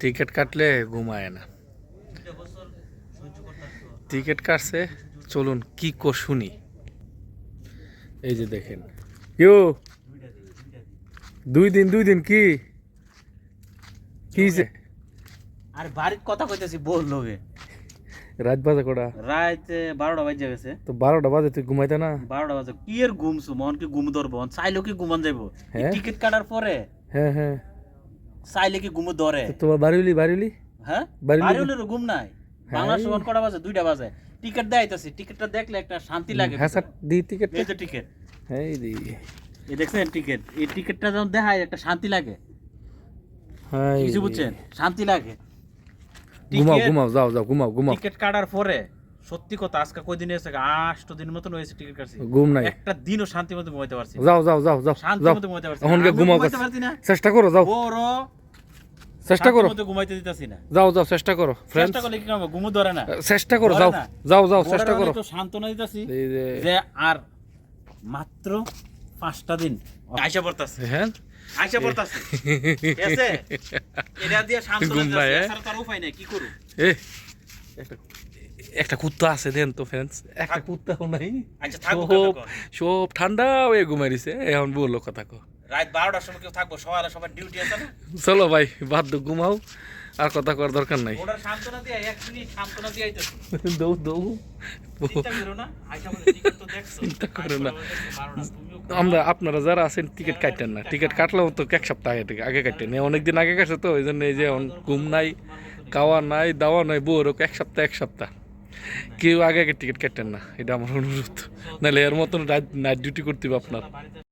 Ticket কাটলে ঘুমায় না। টিকিট কাটছে চলুন কি কো শুনি। এই যে দেখেন। ইউ দুই দিন দুই দিন কি? কি? আর বাড়ির কথা কইতেছি বল লোকে রাত বাজে কটা? রাত বারোটা বাজে গেছে। তো বারোটা বাজে তুই ঘুমাইতে না? বারোটা বাজে। কি এর ঘুমছু? মন কি ঘুম ধরবো? চাইলেও কি ঘুমান যাব হ্যাঁ? টিকিট কাটার পরে? হ্যাঁ হ্যাঁ। চাইলে কি ঘুম ধরে? তোমার বাড়িলি বাড়িলি হ্যাঁ? বাড়ির বাড়ি ঘুম নাই। হ্যাঁ। বাংলা সমান কটা বাজে? দুইটা বাজে। টিকিট দেখাইতেছি টিকিটটা দেখলে একটা শান্তি লাগে হ্যাঁ স্যার দি টিকিট এই যে টিকিট। এই দি। এই দেখছেন টিকিট। এই টিকিটটা যখন দেখায় একটা শান্তি লাগে। হ্যাঁ কিছু বুঝছেন? শান্তি লাগে। ঘুমাও ঘুমাও যাও যাও ঘুমাও ঘুমাও। টিকিট কাটার পরে সত্যি কথা আজকে কয়দিন এসে আষ্ট দিন মতন হয়েছে টিকিট কাটছি। ঘুম নাই। একটা দিনও শান্তি মতো ঘুমাইতে পারছি যাও যাও যাও যাও শান্তি মতো ঘুমাইতে পারছি এখন। ঘুমাও চেষ্টা করো যাও। বড় চেষ্টা করো। ঘুমাইতে দিতাছি না। যাও যাও চেষ্টা করো ফ্রেন্ডস চেষ্টা করলে কি করব? ঘুমো ধরে না। চেষ্টা করো যাও যাও যাও চেষ্টা করো। তো সান্ত্বনা দিতাছি যে আর মাত্র পাঁচটা দিন আইসা পড়তাছে। হ্যাঁ? আইসা পড়তাছে। ঠিক এটা দিয়ে সান্ত্বনা দিতাছি। হ্যাঁ? তার উপায় নাই কি করু? এ একটা একটা কুত্তা আছে দেন তো ফ্রেন্ডস একটা কুত্তাও নাই। আচ্ছা সব সব ঠান্ডা হয়ে ঘুমাই দিছে। এখন বলল কথা কো রাত বারোটার সময় কেউ থাকব সকালে সবার ডিউটি আছে না? চলো ভাই বাদ দো ঘুমাও আর কথা করার দরকার নাই। ওটার সান্ত্বনা দিয়ে এক মিনিট সান্ত্বনা দিয়ে দৌ দৌ চিন্তা করো না আইসা বলে টিকিট তো দেখছ। চিন্তা করো না। আমরা আপনারা যারা আছেন টিকিট কাটেন না। টিকিট কাটলেও তো এক সপ্তাহ আগে আগে কাটেন অনেকদিন আগে কাটছে তো ওই জন্য এই যে ঘুম নাই খাওয়া নাই দাওয়া নাই বউর এক সপ্তাহ এক সপ্তাহ। কেউ আগে আগে টিকিট কাটেন না। এটা আমার অনুরোধ। নাহলে এর মতন নাইট ডিউটি করতে হবে আপনার।